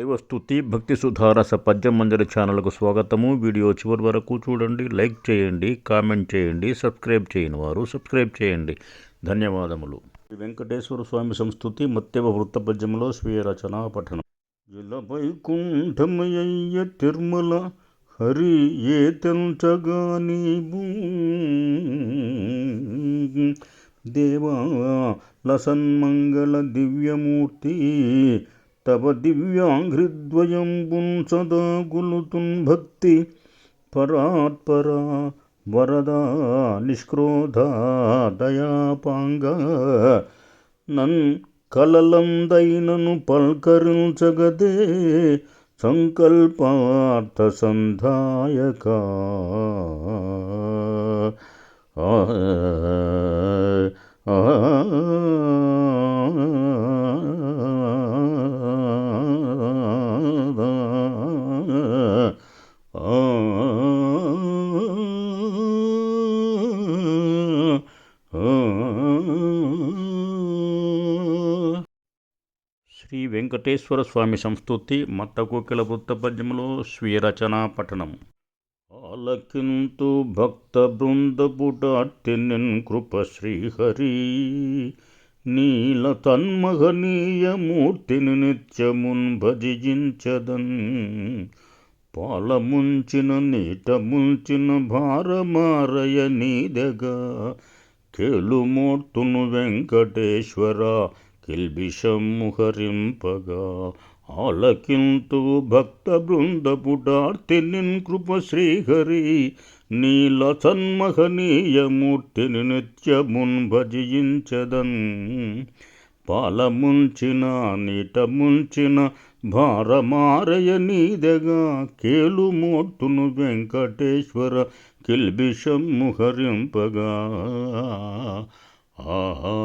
దైవస్థుతి భక్తి సుధారస పద్యం మందిర ఛానల్కు స్వాగతము. వీడియో చివరి వరకు చూడండి లైక్ చేయండి కామెంట్ చేయండి సబ్స్క్రైబ్ చేయని వారు సబ్స్క్రైబ్ చేయండి. ధన్యవాదములు. శ్రీ వెంకటేశ్వర స్వామి సంస్థుతి మత్తెవ వృత్త పద్యంలో స్వీయ రచన పఠనం. జిలపై వైకుంఠమయ్య తిరుమల హరి ఏ తెంచగా నీవు దేవా లసన్మంగళ దివ్యమూర్తి తవ దివ్యాంఘ్రిద్వయంబున్ సదా గులుతున్ భక్తి పరాత్పరా వరదా నిష్క్రోధ దయాపాంగ నన్ కలలందైనను పల్కరించగదే సంకల్పార్థ సంధాయక ఆ ఆ శ్రీ వెంకటేశ్వర స్వామి సంస్థుతి మత్తకోకిల వృత్త పద్యములో స్వీయ రచనా పఠనం. ఆలకింతు భక్త బృందపుటాట్టినెన్ కృప శ్రీహరి. నీల తన్మహనీయమూర్తిని నిత్యమున్ భజించదన్. పాలముంచిన నీట ముంచిన భారమారయ నీదగా. కేళుమూర్తును వెంకటేశ్వర కిల్బిషము హరింపగా. ఆలకింతు భక్త బృందపుటార్తినిన్ కృప శ్రీహరి. నీల సన్మహనీయమూర్తిని నిత్యమున్ భజించదన్ పాలముంచిన నీట ముంచిన భారమారయ నీదగా కేలు మోట్టును వెంకటేశ్వర కిల్బిషం ముహరింపగా ఆహా